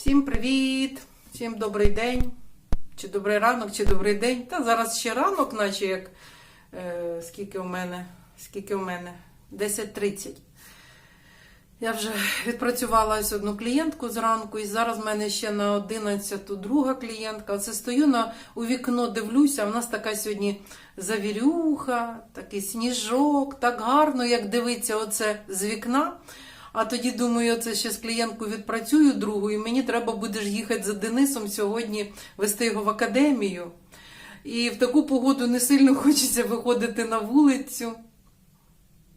Всім привіт! Всім добрий день, чи добрий ранок, чи добрий день. Та зараз ще ранок, наче як е, скільки у мене, скільки у мене? 10.30. Я вже відпрацювала ось одну клієнтку зранку, і зараз в мене ще на 11 друга клієнтка. Оце стою на, у вікно, дивлюся. У нас така сьогодні завірюха, такий сніжок, так гарно, як дивиться оце з вікна. А тоді думаю, це ще з клієнткою відпрацюю другу, і мені треба буде їхати за Денисом сьогодні вести його в академію. І в таку погоду не сильно хочеться виходити на вулицю,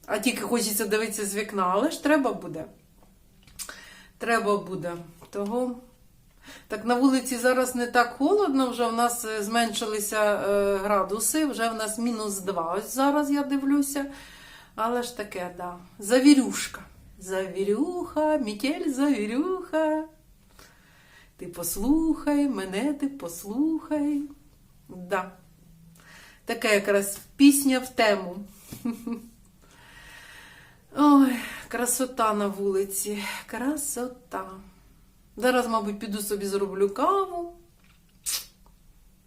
а тільки хочеться дивитися з вікна. Але ж треба буде. Треба буде. Того. Так, на вулиці зараз не так холодно, вже в нас е, зменшилися е, градуси, вже в нас мінус 2. Ось зараз я дивлюся. Але ж таке, да. Завірюшка. Завірюха, Мікель, завірюха. Ти послухай, мене ти послухай. Да. Така якраз пісня в тему. Ой, красота на вулиці. Красота. Зараз, мабуть, піду собі зроблю каву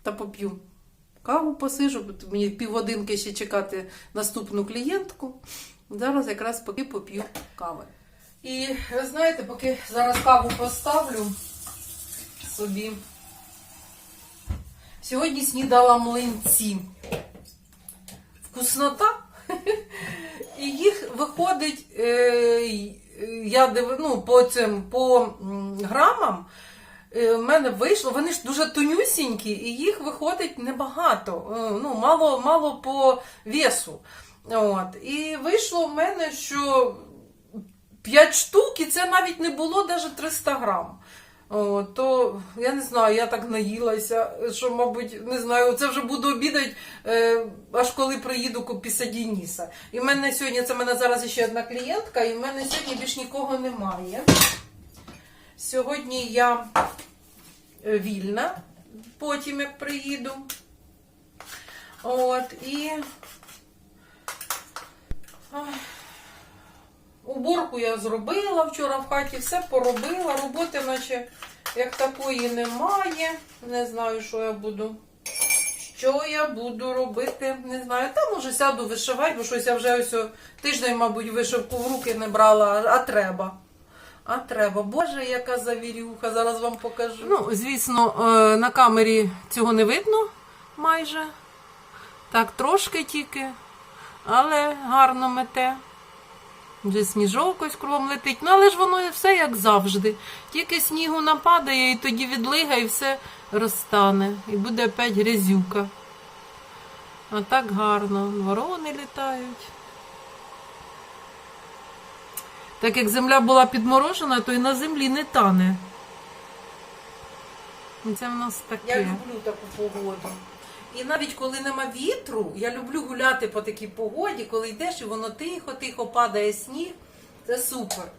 та поп'ю. Каву посижу, мені півгодинки ще чекати наступну клієнтку. Зараз якраз поки поп'ю кави. І ви знаєте, поки зараз каву поставлю собі. Сьогодні снідала млинці. Вкуснота. І їх виходить, е, я див, ну, по цим по грамам. е, В мене вийшло, вони ж дуже тонюсінькі, і їх виходить небагато. е, Ну, мало, мало по весу. От. І вийшло в мене, що 5 штук, і це навіть не було навіть 300 грам. О, то я не знаю, я так наїлася, що, мабуть, не знаю, це вже буду обідати, е, аж коли приїду після Дініса. І в мене сьогодні, це в мене зараз ще одна клієнтка, і в мене сьогодні більш нікого немає. Сьогодні я е, вільна, потім як приїду. От, і. Уборку я зробила вчора в хаті, все поробила. Роботи, наче як такої немає. Не знаю, що я буду. Що я буду робити, не знаю. Та може сяду вишивати, бо щось я вже ось тиждень, мабуть, вишивку в руки не брала, а треба. А треба. Боже, яка завірюха, зараз вам покажу. Ну, звісно, е, на камері цього не видно майже. Так, трошки тільки, але гарно мете. Вже сніжок ось кругом летить. Ну, але ж воно все як завжди. Тільки снігу нападає, і тоді відлига, і все розтане. І буде опять грязюка. А так гарно. Ворони літають. Так як земля була підморожена, то і на землі не тане. Це в нас таке. Я люблю таку погоду. І навіть коли нема вітру, я люблю гуляти по такій погоді, коли йдеш і воно тихо-тихо падає сніг. Це супер.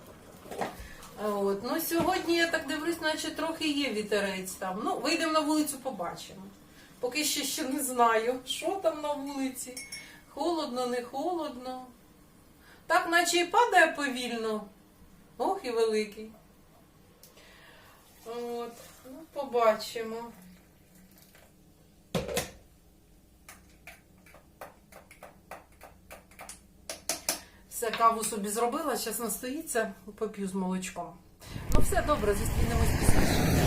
От. Ну, сьогодні я так дивлюсь, наче трохи є вітерець там. Ну, вийдемо на вулицю, побачимо. Поки ще ще не знаю, що там на вулиці. Холодно, не холодно. Так, наче і падає повільно. Ох і великий. От. Ну, побачимо. Все, каву собі зробила, зараз настоїться, поп'ю з молочком. Ну, все добре, зустрінемось пізніше.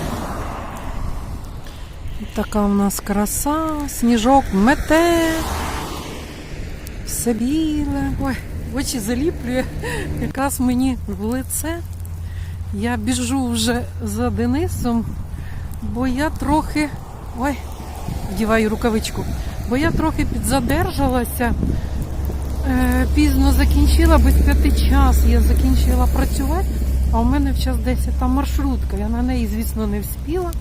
Така у нас краса, сніжок мете, все біле. Ой, очі заліплює, якраз мені в лице. Я біжу вже за Денисом, бо я трохи. Ой, вдіваю рукавичку, бо я трохи підзадержалася. Е, пізно закінчила, без п'яти час я закінчила працювати, а у мене в час 10 там маршрутка. Я на неї, звісно, не вспіла.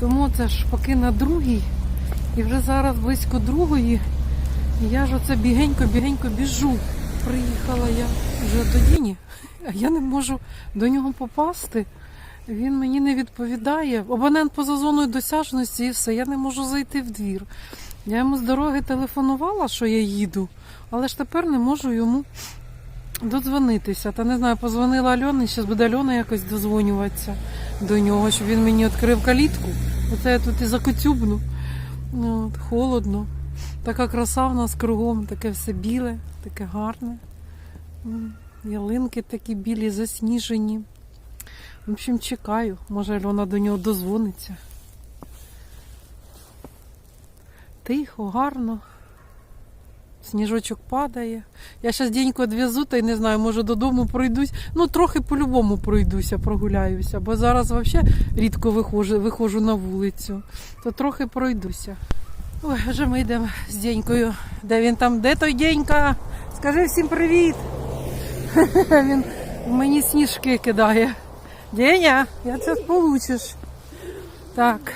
Тому це ж поки на другій. І вже зараз близько другої. Я ж оце бігенько-бігенько біжу. Приїхала я вже до Діні, а я не можу до нього попасти. Він мені не відповідає. Абонент поза зоною досяжності і все. Я не можу зайти в двір. Я йому з дороги телефонувала, що я їду, але ж тепер не можу йому додзвонитися. Та не знаю, позвонила Альоні, зараз буде Альона якось дозвонюватися до нього, щоб він мені відкрив калітку. Оце я тут і закоцюбну. Ну, От, холодно. Така краса в нас кругом, таке все біле, таке гарне. Ялинки такі білі, засніжені. В общем, чекаю. Може, Альона до нього дозвониться. Тихо, гарно. Сніжочок падає. Я зараз деньку відвезу та й не знаю, може додому пройдусь. Ну, трохи по-любому пройдуся, прогуляюся, бо зараз взагалі рідко виходжу, виходжу на вулицю, то трохи пройдуся. Ой, вже ми йдемо з Денькою. Де він там? Де той Денька? Скажи всім привіт. Він мені сніжки кидає. Деня, я це получиш. Так,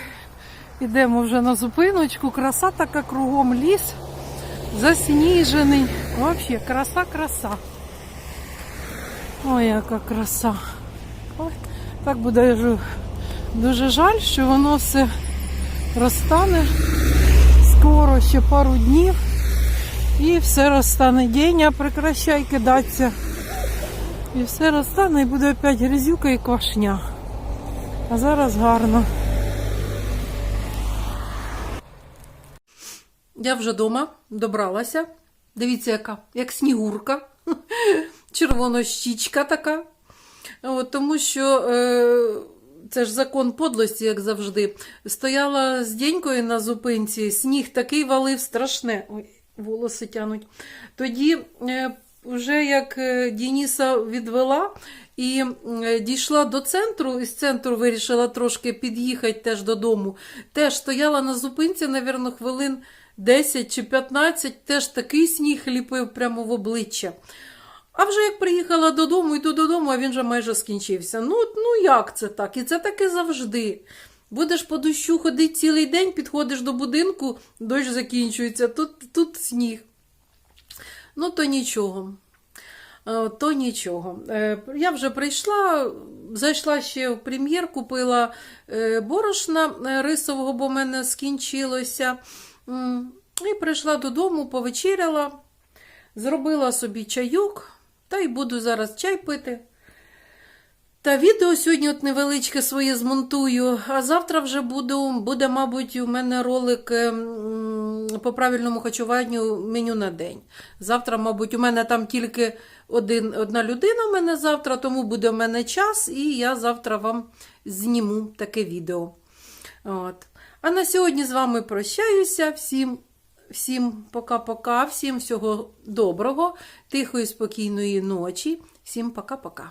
ідемо вже на зупиночку. Краса така кругом ліс засніжений. Вообще краса, краса. Ой, яка краса. Ой, так буде дуже жаль, що воно все розтане скоро, ще пару днів. І все розтане. Деня, прекращай кидатися. І все розтане і буде опять грязюка і квашня. А зараз гарно. Я вже вдома добралася. Дивіться, яка, як снігурка, червонощічка така. От, тому що е, це ж закон подлості, як завжди. Стояла з Денькою на зупинці, сніг такий валив страшне. Ой, волоси тянуть. Тоді, е, вже як е, Дініса відвела і е, дійшла до центру, і з центру вирішила трошки під'їхати теж додому. Теж стояла на зупинці, навірно, хвилин 10 чи 15, теж такий сніг ліпив прямо в обличчя. А вже як приїхала додому, йду додому, а він вже майже скінчився. Ну, ну як це так? І це таки завжди. Будеш по дощу ходити цілий день, підходиш до будинку, дощ закінчується, тут, тут сніг. Ну, то нічого. Е, То нічого. Е, Я вже прийшла, зайшла ще в прем'єр, купила е, борошна рисового, бо в мене скінчилося. І прийшла додому, повечеряла, зробила собі чайок, та й буду зараз чай пити. Та відео сьогодні от невеличке своє змонтую, а завтра вже буду, буде, мабуть, у мене ролик ем, по правильному харчуванню меню на день. Завтра, мабуть, у мене там тільки один, одна людина у мене завтра, тому буде в мене час, і я завтра вам зніму таке відео. От. А на сьогодні з вами прощаюся. Всім, всім пока-пока, всім всього доброго, тихої, спокійної ночі. Всім пока-пока.